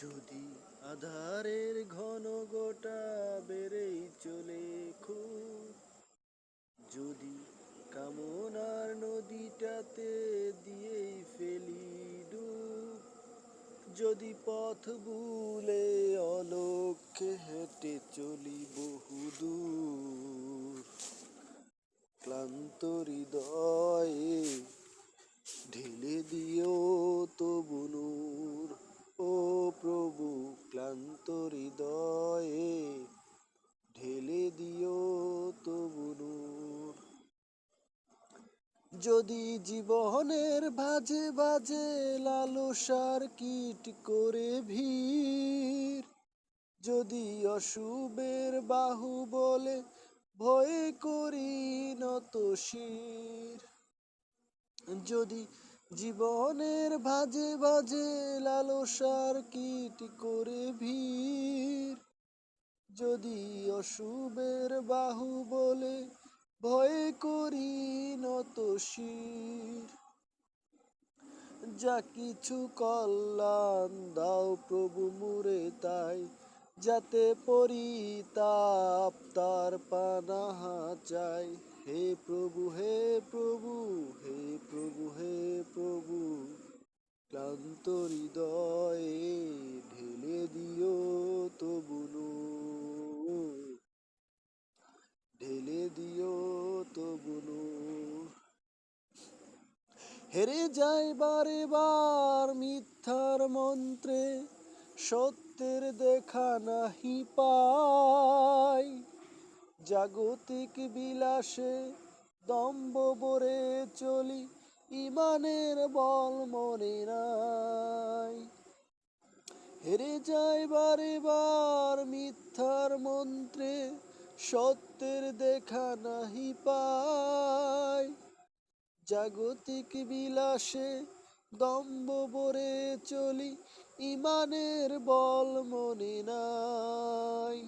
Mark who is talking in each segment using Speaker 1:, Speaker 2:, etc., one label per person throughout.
Speaker 1: যদি আধারের ঘন গোটা বেড়েই চলে খুব, যদি কামনার নদীটাতে দিয়েই ফেলি যদি পথ ভুলে অলক্ষ্যে হেঁটে চলি বহুদূর, ক্লান্ত হৃদয়ে যদি জীবনের ভাজে বাজে লালসার কীট করে ভিড়, যদি অশুভের বাহু বলে ভয়ে করি নত শির, যদি জীবনের ভাজে ভাজে লালসার কীট করে ভিড়, যদি অশুভের বাহু বলে ভয় করি নত শির যা কিছু কল্যাণ দাও প্রভু মুরে তাই, যাতে পরিতাপ তার পানাহা চাই। হে প্রভু হে প্রভু হে প্রভু হে প্রভু, ক্লান্ত হৃদয়ে হেরে যায় বারে বার মিথ্যার মন্ত্রে, সত্যের দেখা নাহি পাই। জাগতিক বিলাসে দম্ব বরে চলি, ইমানের বল মনে নাই। হেরে যায় বারে বার মিথ্যার মন্ত্রে, সত্যের দেখা নাহি পাই। জাগতিক বিলাসে দম্ব বরে চলি, ইমানের বল মনে নাই।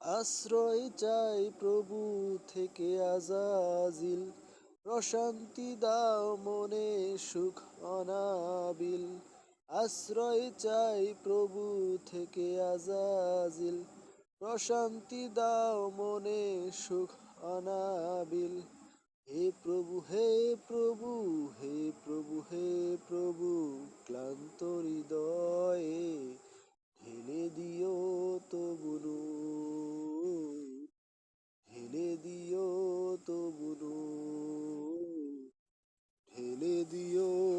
Speaker 1: আশ্রয় চাই প্রভু থেকে আজাজিল, প্রশান্তি দাও মনে সুখ অনাবিল। আশ্রয় চাই প্রভু থেকে আজাজিল, প্রশান্তি দাও মনে সুখ অনাবিল। বলে দিও।